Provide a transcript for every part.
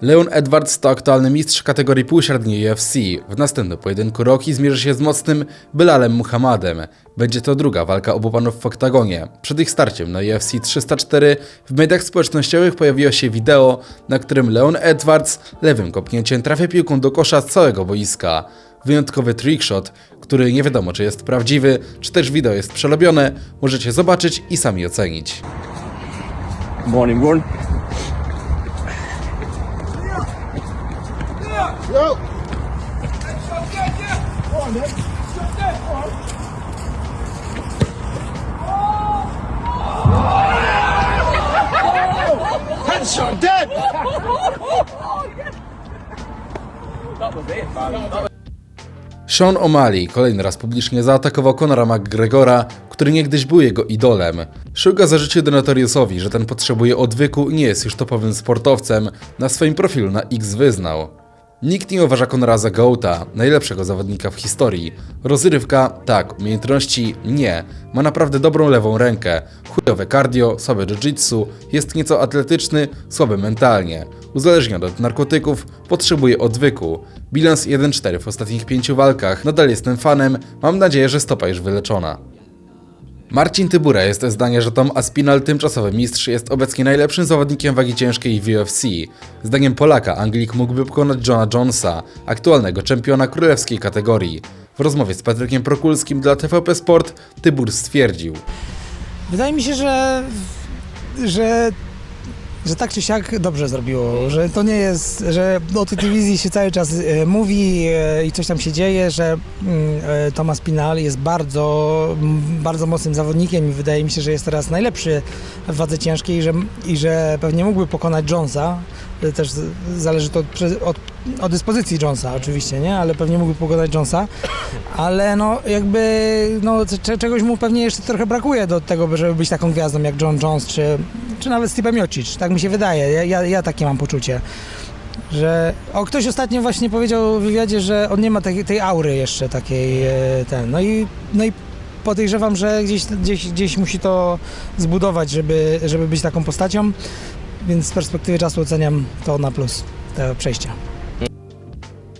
Leon Edwards to aktualny mistrz kategorii półśredniej UFC. W następnym pojedynku Rocky zmierzy się z mocnym Belalem Muhammadem. Będzie to druga walka obu panów w oktagonie. Przed ich starciem na UFC 304 w mediach społecznościowych pojawiło się wideo, na którym Leon Edwards lewym kopnięciem trafia piłką do kosza z całego boiska. Wyjątkowy trickshot, który nie wiadomo czy jest prawdziwy, czy też wideo jest przerobione, możecie zobaczyć i sami ocenić. Morning, Warren. Headshot dead! Sean O'Malley kolejny raz publicznie zaatakował Conora McGregora, który niegdyś był jego idolem. Suga zarzucił Donatoriusowi, że ten potrzebuje odwyku i nie jest już topowym sportowcem. Na swoim profilu na X wyznał. Nikt nie uważa Conora za gołta, najlepszego zawodnika w historii. Rozrywka, tak, umiejętności, nie. Ma naprawdę dobrą lewą rękę. Chujowe cardio, słabe jiu-jitsu, jest nieco atletyczny, słaby mentalnie. Uzależniony od narkotyków, potrzebuje odwyku. Bilans 1-4 w ostatnich pięciu walkach, nadal jestem fanem, mam nadzieję, że stopa już wyleczona. Marcin Tybura jest zdania, że Tom Aspinall, tymczasowy mistrz, jest obecnie najlepszym zawodnikiem wagi ciężkiej w UFC. Zdaniem Polaka Anglik mógłby pokonać Johna Jonesa, aktualnego czempiona królewskiej kategorii. W rozmowie z Patrykiem Prokulskim dla TVP Sport Tybur stwierdził. Wydaje mi się, że, że, że tak czy siak dobrze zrobiło, że to nie jest, że o tej dywizji się cały czas e, mówi e, i coś tam się dzieje, że mm, e, Tomasz Pinal jest bardzo, bardzo mocnym zawodnikiem i wydaje mi się, że jest teraz najlepszy w wadze ciężkiej i że, i że pewnie mógłby pokonać Jonesa. Też zależy to od, od, od dyspozycji Jonesa oczywiście, nie? Ale pewnie mógłby pokonać Jonesa. Ale no jakby no, cze- czegoś mu pewnie jeszcze trochę brakuje do tego, żeby być taką gwiazdą jak John Jones czy, czy nawet Stipe Miocic. Tak mi się wydaje. Ja, ja, ja takie mam poczucie. Że o ktoś ostatnio właśnie powiedział w wywiadzie, że on nie ma tej, tej aury jeszcze takiej e, ten. No i, no i podejrzewam, że gdzieś, gdzieś, gdzieś musi to zbudować, żeby, żeby być taką postacią. Więc z perspektywy czasu oceniam to na plus, te przejścia.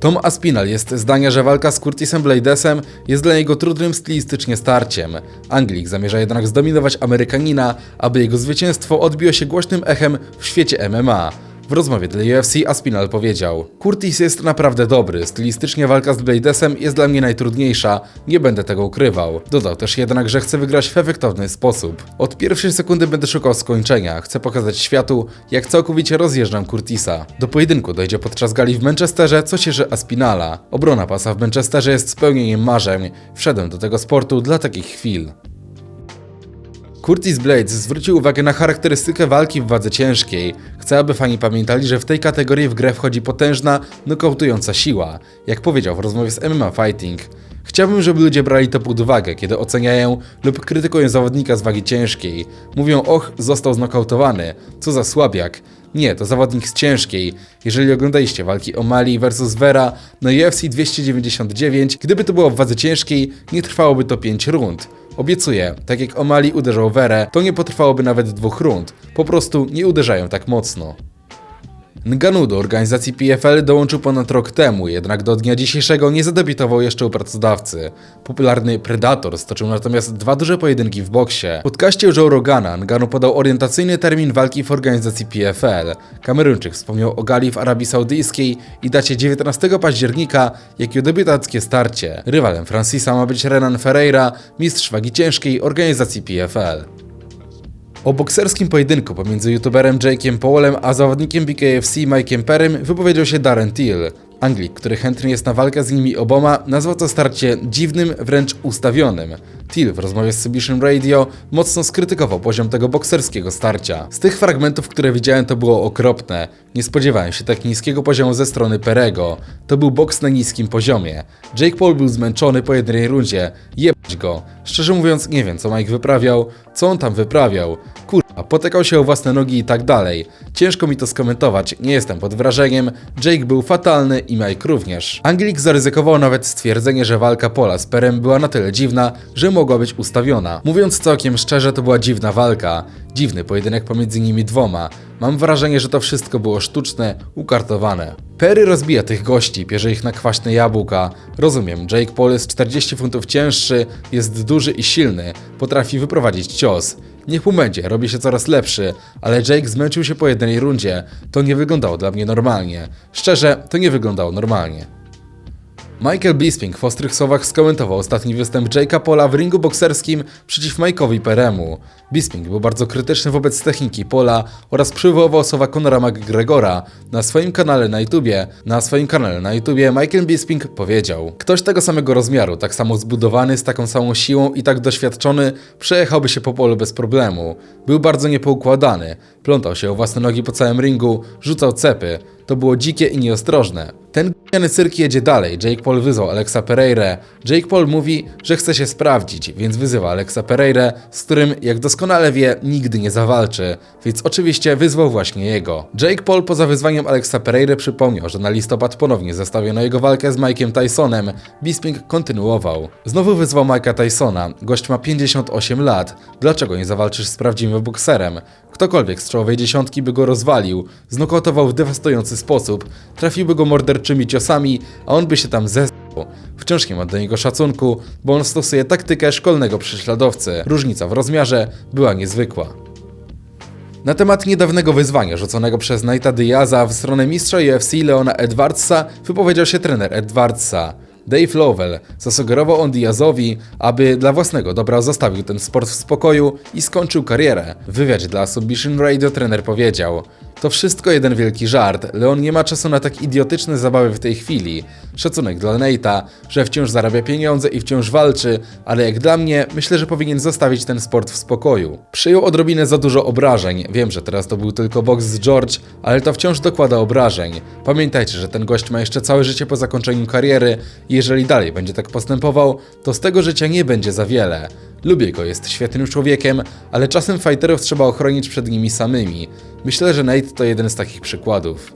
Tom Aspinall jest zdania, że walka z Curtisem Bladesem jest dla niego trudnym stylistycznie starciem. Anglik zamierza jednak zdominować Amerykanina, aby jego zwycięstwo odbiło się głośnym echem w świecie MMA. W rozmowie dla UFC Aspinall powiedział: Curtis jest naprawdę dobry, stylistycznie walka z Bladesem jest dla mnie najtrudniejsza, nie będę tego ukrywał. Dodał też jednak, że chce wygrać w efektowny sposób. Od pierwszej sekundy będę szukał skończenia, chcę pokazać światu, jak całkowicie rozjeżdżam Curtisa. Do pojedynku dojdzie podczas gali w Manchesterze, co cieszy Aspinala. Obrona pasa w Manchesterze jest spełnieniem marzeń. Wszedłem do tego sportu dla takich chwil. Curtis Blades zwrócił uwagę na charakterystykę walki w wadze ciężkiej. Chce, aby fani pamiętali, że w tej kategorii w grę wchodzi potężna, nokautująca siła. Jak powiedział w rozmowie z MMA Fighting. Chciałbym, żeby ludzie brali to pod uwagę, kiedy oceniają lub krytykują zawodnika z wagi ciężkiej. Mówią, och, został znokautowany, co za słabiak. Nie, to zawodnik z ciężkiej. Jeżeli oglądaliście walki O'Malley vs Vera na UFC 299, gdyby to było w wadze ciężkiej, nie trwałoby to 5 rund. Obiecuję, tak jak O'Malley uderzał Werę, to nie potrwałoby nawet dwóch rund. Po prostu nie uderzają tak mocno. Ngannou do organizacji PFL dołączył ponad rok temu, jednak do dnia dzisiejszego nie zadebiutował jeszcze u pracodawcy. Popularny Predator stoczył natomiast dwa duże pojedynki w boksie. W podcaście Joe Rogana Ngannou podał orientacyjny termin walki w organizacji PFL. Kameruńczyk wspomniał o gali w Arabii Saudyjskiej i dacie 19 października, jak i debiutackie starcie. Rywalem Francisa ma być Renan Ferreira, mistrz wagi ciężkiej organizacji PFL. O bokserskim pojedynku pomiędzy youtuberem Jake'em Paulem a zawodnikiem BKFC Mike'em Perrym wypowiedział się Darren Till. Anglik, który chętny jest na walkę z nimi oboma, nazwał to starcie dziwnym, wręcz ustawionym. Till w rozmowie z Submission Radio mocno skrytykował poziom tego bokserskiego starcia. Z tych fragmentów, które widziałem, to było okropne. Nie spodziewałem się tak niskiego poziomu ze strony Perego. To był boks na niskim poziomie. Jake Paul był zmęczony po jednej rundzie. Jebać go. Szczerze mówiąc, nie wiem, co Mike wyprawiał, co on tam wyprawiał. Kurwa, a potykał się o własne nogi i tak dalej. Ciężko mi to skomentować, nie jestem pod wrażeniem. Jake był fatalny i Mike również. Anglik zaryzykował nawet stwierdzenie, że walka Pola z Perem była na tyle dziwna, że mogła być ustawiona. Mówiąc całkiem szczerze, to była dziwna walka. Dziwny pojedynek pomiędzy nimi dwoma. Mam wrażenie, że to wszystko było sztuczne, ukartowane. Perry rozbija tych gości, bierze ich na kwaśne jabłka. Rozumiem, Jake Paul jest 40 funtów cięższy, jest duży i silny, potrafi wyprowadzić cios. Niech mu będzie, robi się coraz lepszy, ale Jake zmęczył się po jednej rundzie. To nie wyglądało dla mnie normalnie. Szczerze, to nie wyglądało normalnie. Michael Bisping w ostrych słowach skomentował ostatni występ Jake'a Pola w ringu bokserskim przeciw Mike'owi Peremu. Bisping był bardzo krytyczny wobec techniki Pola oraz przywoływał słowa Conora McGregora. Na swoim kanale na YouTubie, na swoim kanale na YouTubie Michael Bisping powiedział Ktoś tego samego rozmiaru, tak samo zbudowany, z taką samą siłą i tak doświadczony, przejechałby się po polu bez problemu. Był bardzo niepoukładany, plątał się o własne nogi po całym ringu, rzucał cepy. To było dzikie i nieostrożne. Ten gniany cyrk jedzie dalej. Jake Paul wyzwał Alexa Pereira. Jake Paul mówi, że chce się sprawdzić, więc wyzywa Alexa Pereira, z którym, jak doskonale wie, nigdy nie zawalczy. Więc oczywiście wyzwał właśnie jego. Jake Paul poza wyzwaniem Alexa Pereira przypomniał, że na listopad ponownie zestawiono jego walkę z Mike'iem Tysonem. Bisping kontynuował. Znowu wyzwał Mike'a Tysona. Gość ma 58 lat. Dlaczego nie zawalczysz z prawdziwym bokserem? Ktokolwiek z czołowej dziesiątki by go rozwalił, znokautował w dewastujący sposób, trafiłby go morderczymi ciosami, a on by się tam zesłał. Wciąż nie ma do niego szacunku, bo on stosuje taktykę szkolnego prześladowcy. Różnica w rozmiarze była niezwykła. Na temat niedawnego wyzwania rzuconego przez Nate'a Diaza w stronę mistrza UFC Leona Edwardsa wypowiedział się trener Edwardsa. Dave Lovell zasugerował on Diazowi, aby dla własnego dobra zostawił ten sport w spokoju i skończył karierę. W wywiadzie dla Submission Radio trener powiedział to wszystko jeden wielki żart. Leon nie ma czasu na tak idiotyczne zabawy w tej chwili. Szacunek dla Nate'a, że wciąż zarabia pieniądze i wciąż walczy, ale jak dla mnie, myślę, że powinien zostawić ten sport w spokoju. Przyjął odrobinę za dużo obrażeń. Wiem, że teraz to był tylko boks z George, ale to wciąż dokłada obrażeń. Pamiętajcie, że ten gość ma jeszcze całe życie po zakończeniu kariery i jeżeli dalej będzie tak postępował, to z tego życia nie będzie za wiele. Lubię go, jest świetnym człowiekiem, ale czasem fighterów trzeba ochronić przed nimi samymi. Myślę, że Nate to jeden z takich przykładów.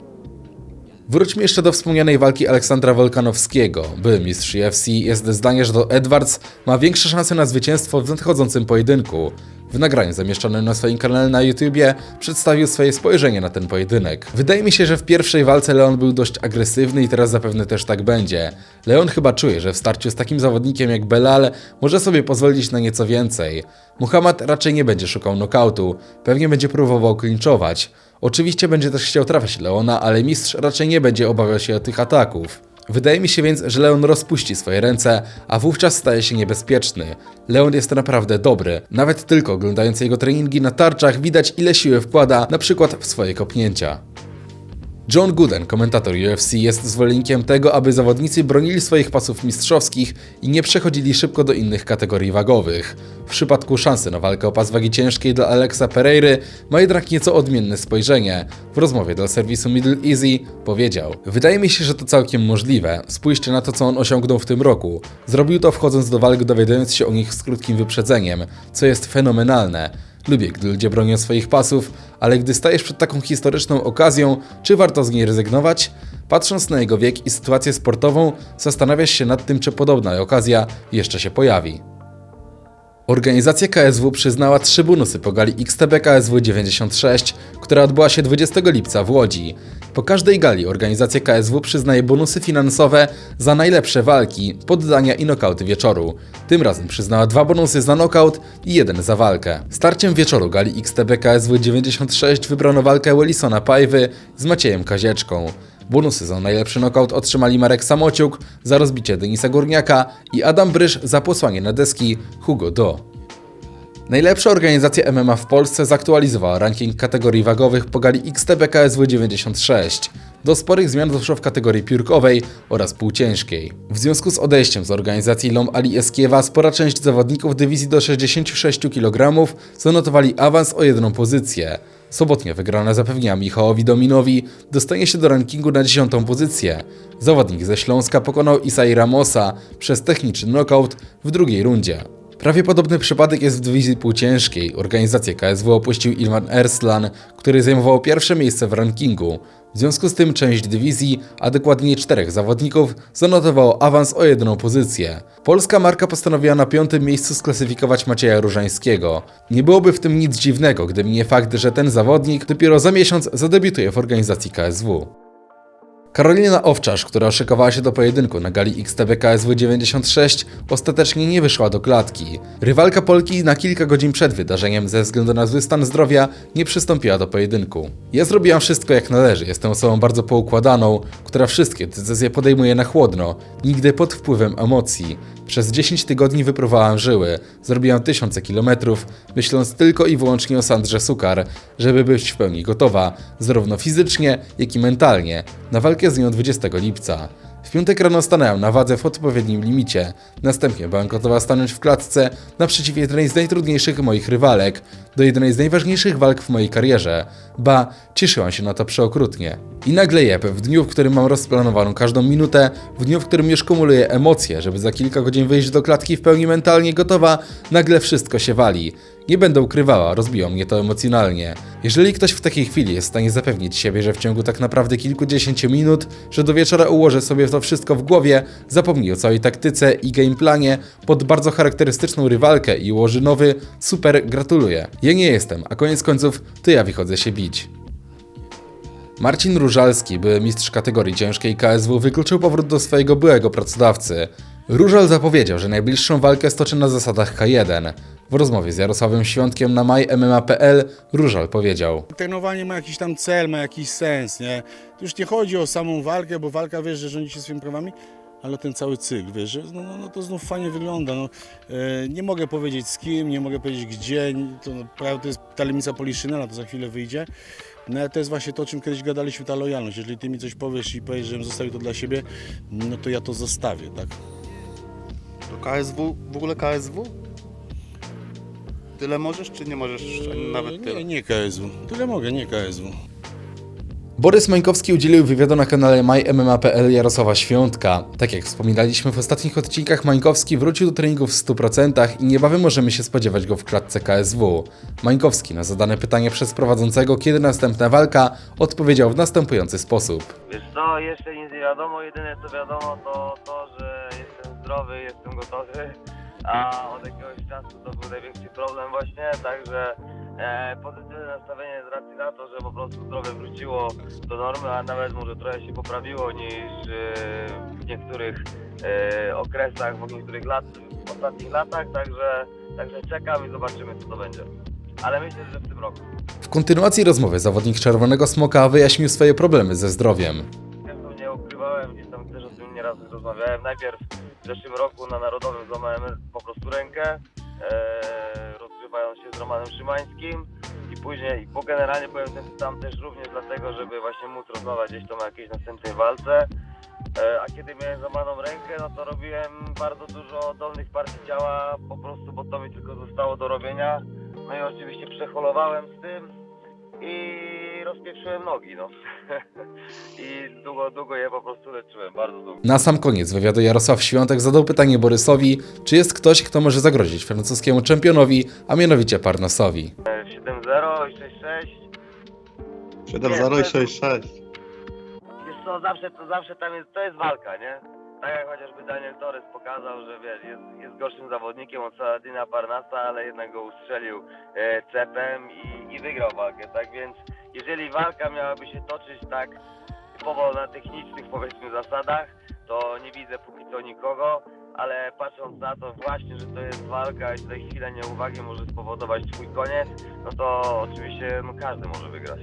Wróćmy jeszcze do wspomnianej walki Aleksandra Wolkanowskiego. Były mistrz UFC jest zdanie, że to Edwards ma większe szanse na zwycięstwo w nadchodzącym pojedynku. W nagraniu zamieszczonym na swoim kanale na YouTubie przedstawił swoje spojrzenie na ten pojedynek. Wydaje mi się, że w pierwszej walce Leon był dość agresywny i teraz zapewne też tak będzie. Leon chyba czuje, że w starciu z takim zawodnikiem jak Belal może sobie pozwolić na nieco więcej. Muhammad raczej nie będzie szukał nokautu, pewnie będzie próbował klinczować. Oczywiście będzie też chciał trafiać Leona, ale mistrz raczej nie będzie obawiał się tych ataków. Wydaje mi się więc, że Leon rozpuści swoje ręce, a wówczas staje się niebezpieczny. Leon jest naprawdę dobry. Nawet tylko oglądając jego treningi na tarczach widać ile siły wkłada, na przykład w swoje kopnięcia. John Gooden, komentator UFC, jest zwolennikiem tego, aby zawodnicy bronili swoich pasów mistrzowskich i nie przechodzili szybko do innych kategorii wagowych. W przypadku szansy na walkę o pas wagi ciężkiej dla Alexa Pereiry ma jednak nieco odmienne spojrzenie. W rozmowie dla serwisu Middle Easy powiedział: Wydaje mi się, że to całkiem możliwe. Spójrzcie na to, co on osiągnął w tym roku. Zrobił to wchodząc do walk, dowiadując się o nich z krótkim wyprzedzeniem, co jest fenomenalne. Lubię, gdy ludzie bronią swoich pasów, ale gdy stajesz przed taką historyczną okazją, czy warto z niej rezygnować? Patrząc na jego wiek i sytuację sportową, zastanawiasz się nad tym, czy podobna okazja jeszcze się pojawi. Organizacja KSW przyznała trzy bonusy po gali XTB KSW 96, która odbyła się 20 lipca w Łodzi. Po każdej gali organizacja KSW przyznaje bonusy finansowe za najlepsze walki, poddania i nokauty wieczoru. Tym razem przyznała dwa bonusy za nokaut i jeden za walkę. Starciem wieczoru gali XTB KSW 96 wybrano walkę Willisona Pajwy z Maciejem Kazieczką. Bonusy za najlepszy knockout otrzymali Marek Samociuk za rozbicie Denisa Górniaka i Adam Bryż za posłanie na deski Hugo Do. Najlepsza organizacja MMA w Polsce zaktualizowała ranking kategorii wagowych po gali XTB KSW 96. Do sporych zmian doszło w kategorii piórkowej oraz półciężkiej. W związku z odejściem z organizacji Lom Ali Eskiewa spora część zawodników dywizji do 66 kg zanotowali awans o jedną pozycję. Sobotnia wygrana zapewnia Michałowi Dominowi dostanie się do rankingu na 10 pozycję. Zawodnik ze Śląska pokonał Isai Ramosa przez techniczny knockout w drugiej rundzie. Prawie podobny przypadek jest w dywizji półciężkiej. Organizację KSW opuścił Ilman Erslan, który zajmował pierwsze miejsce w rankingu. W związku z tym część dywizji, a dokładnie czterech zawodników, zanotowało awans o jedną pozycję. Polska marka postanowiła na piątym miejscu sklasyfikować Macieja Różańskiego. Nie byłoby w tym nic dziwnego, gdyby nie fakt, że ten zawodnik dopiero za miesiąc zadebiutuje w organizacji KSW. Karolina Owczarz, która szykowała się do pojedynku na gali XTB KSW 96, ostatecznie nie wyszła do klatki. Rywalka Polki na kilka godzin przed wydarzeniem ze względu na zły stan zdrowia nie przystąpiła do pojedynku. Ja zrobiłam wszystko jak należy, jestem osobą bardzo poukładaną, która wszystkie decyzje podejmuje na chłodno, nigdy pod wpływem emocji. Przez 10 tygodni wypróbowałam żyły, zrobiłam tysiące kilometrów, myśląc tylko i wyłącznie o Sandrze Sukar, żeby być w pełni gotowa, zarówno fizycznie, jak i mentalnie, na walkę z nią 20 lipca. W piątek rano stanęłam na wadze w odpowiednim limicie. Następnie byłam gotowa stanąć w klatce naprzeciw jednej z najtrudniejszych moich rywalek, do jednej z najważniejszych walk w mojej karierze. Ba, cieszyłam się na to przeokrutnie. I nagle jeb, w dniu, w którym mam rozplanowaną każdą minutę, w dniu, w którym już kumuluję emocje, żeby za kilka godzin wyjść do klatki w pełni mentalnie gotowa, nagle wszystko się wali. Nie będę ukrywała, rozbiło mnie to emocjonalnie. Jeżeli ktoś w takiej chwili jest w stanie zapewnić siebie, że w ciągu tak naprawdę kilkudziesięciu minut, że do wieczora ułożę sobie to wszystko w głowie, zapomni o całej taktyce i gameplanie pod bardzo charakterystyczną rywalkę i ułoży nowy, super, gratuluję. Ja nie jestem, a koniec końców to ja wychodzę się bić. Marcin Różalski, były mistrz kategorii ciężkiej KSW, wykluczył powrót do swojego byłego pracodawcy. Różal zapowiedział, że najbliższą walkę stoczy na zasadach K1. W rozmowie z Jarosławem Świątkiem na mymma.pl Różal powiedział Trenowanie ma jakiś tam cel, ma jakiś sens, nie? Tu już nie chodzi o samą walkę, bo walka, wiesz, że rządzi się swoimi prawami, ale ten cały cykl, wiesz, no, no, no to znów fajnie wygląda, no. E, nie mogę powiedzieć z kim, nie mogę powiedzieć gdzie, to, no, to jest tajemnica Poliszynela, to za chwilę wyjdzie. No ale to jest właśnie to, o czym kiedyś gadaliśmy, ta lojalność. Jeżeli ty mi coś powiesz i powiesz, żebym zostawił to dla siebie, no to ja to zostawię, tak? To KSW, w ogóle KSW? Tyle możesz, czy nie możesz nawet tyle? Nie, nie KSW. Tyle mogę, nie KSW. Borys Mańkowski udzielił wywiadu na kanale mymma.pl Jarosława Świątka. Tak jak wspominaliśmy w ostatnich odcinkach, Mańkowski wrócił do treningów w 100% i niebawem możemy się spodziewać go w klatce KSW. Mańkowski na zadane pytanie przez prowadzącego, kiedy następna walka, odpowiedział w następujący sposób. Wiesz co, jeszcze nic nie wiadomo, jedyne co wiadomo to to, że jestem zdrowy, jestem gotowy, a od jakiegoś czasu to był największy problem właśnie, także e, pozytywne nastawienie z racji na to, że po prostu zdrowie wróciło do normy, a nawet może trochę się poprawiło niż e, w niektórych e, okresach, w niektórych lat, w ostatnich latach, także, także czekam i zobaczymy co to będzie. Ale myślę, że w tym roku. W kontynuacji rozmowy zawodnik Czerwonego Smoka wyjaśnił swoje problemy ze zdrowiem. Tego nie ukrywałem, gdzieś tam też o tym nieraz rozmawiałem. Najpierw w zeszłym roku na Narodowym złamałem po prostu rękę, e, rozgrywając się z Romanem Szymańskim i później, bo generalnie byłem ten tam też również dlatego, żeby właśnie móc rozmawiać gdzieś tam o jakiejś następnej walce. E, a kiedy miałem złamaną rękę, no to robiłem bardzo dużo dolnych partii ciała, po prostu, bo to mi tylko zostało do robienia. No i oczywiście przeholowałem z tym i rozpieprzyłem nogi, no. I długo, długo je po prostu leczyłem, bardzo długo. Na sam koniec wywiadu Jarosław Świątek zadał pytanie Borysowi, czy jest ktoś, kto może zagrozić francuskiemu czempionowi, a mianowicie Parnasowi. E, 7-0 i 6-6. 7-0 i 6-6. Wiesz co, zawsze, to zawsze tam jest, to jest walka, nie? Tak jak chociażby Daniel Torres pokazał, że wiesz, jest, jest gorszym zawodnikiem od Saladina Parnasa, ale jednak go ustrzelił e, cepem i, i wygrał walkę, tak więc jeżeli walka miałaby się toczyć tak typowo na technicznych powiedzmy zasadach, to nie widzę póki co nikogo, ale patrząc na to właśnie, że to jest walka i tutaj chwila nieuwagi może spowodować twój koniec, no to oczywiście no, każdy może wygrać.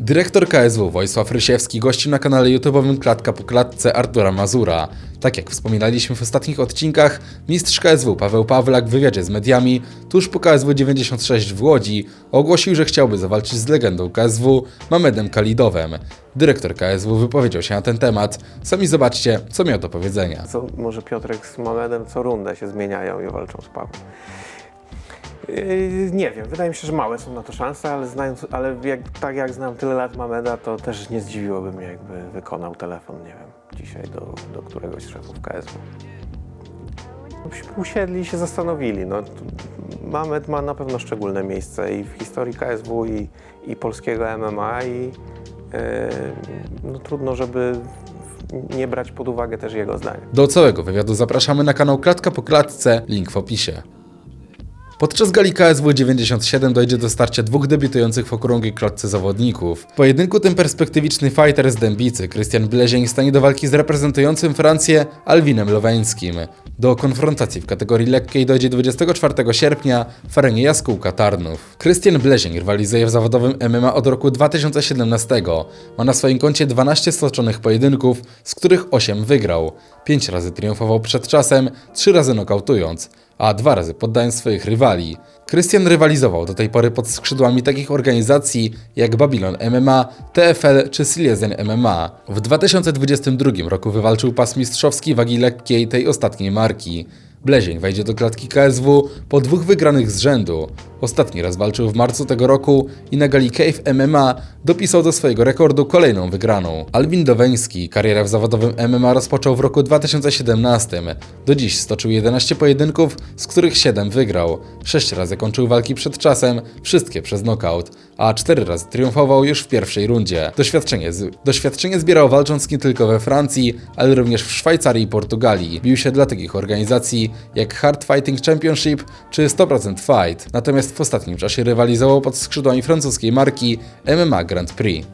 Dyrektor KSW Wojsław Rysiewski gościł na kanale YouTube'owym Klatka po Klatce Artura Mazura. Tak jak wspominaliśmy w ostatnich odcinkach, mistrz KSW Paweł Pawlak w wywiadzie z mediami tuż po KSW 96 w Łodzi ogłosił, że chciałby zawalczyć z legendą KSW Mamedem Kalidowem. Dyrektor KSW wypowiedział się na ten temat. Sami zobaczcie, co miał do powiedzenia. Co, może Piotrek z Mamedem co rundę się zmieniają i walczą z Pawłem. Yy, nie wiem, wydaje mi się, że małe są na to szanse, ale, znając, ale jak, tak jak znam tyle lat Mameda, to też nie zdziwiłoby mnie, jakby wykonał telefon, nie wiem, dzisiaj do, do któregoś z szefów KSW. Usiedli i się zastanowili. No, Mamet ma na pewno szczególne miejsce i w historii KSW i, i polskiego MMA i e, no, trudno, żeby nie brać pod uwagę też jego zdania. Do całego wywiadu zapraszamy na kanał Klatka po Klatce, link w opisie. Podczas gali KSW 97 dojdzie do starcia dwóch debiutujących w okrągłej klatce zawodników. W pojedynku tym perspektywiczny fighter z Dębicy, Krystian Blezień, stanie do walki z reprezentującym Francję Alwinem Loweńskim. Do konfrontacji w kategorii lekkiej dojdzie 24 sierpnia w arenie Jaskółka Tarnów. Krystian Blezień rywalizuje w zawodowym MMA od roku 2017. Ma na swoim koncie 12 stoczonych pojedynków, z których 8 wygrał. 5 razy triumfował przed czasem, 3 razy nokautując a dwa razy poddając swoich rywali. Krystian rywalizował do tej pory pod skrzydłami takich organizacji jak Babylon MMA, TFL czy Silesian MMA. W 2022 roku wywalczył pas mistrzowski wagi lekkiej tej ostatniej marki. Blezień wejdzie do klatki KSW po dwóch wygranych z rzędu. Ostatni raz walczył w marcu tego roku i na gali Cave MMA dopisał do swojego rekordu kolejną wygraną. Alwin Doweński karierę w zawodowym MMA rozpoczął w roku 2017. Do dziś stoczył 11 pojedynków, z których 7 wygrał. 6 razy kończył walki przed czasem, wszystkie przez knockout, a 4 razy triumfował już w pierwszej rundzie. Doświadczenie, z... Doświadczenie zbierał walcząc nie tylko we Francji, ale również w Szwajcarii i Portugalii. Bił się dla takich organizacji jak Hard Fighting Championship czy 100% Fight. Natomiast w ostatnim czasie rywalizował pod skrzydłami francuskiej marki MMA Grand Prix.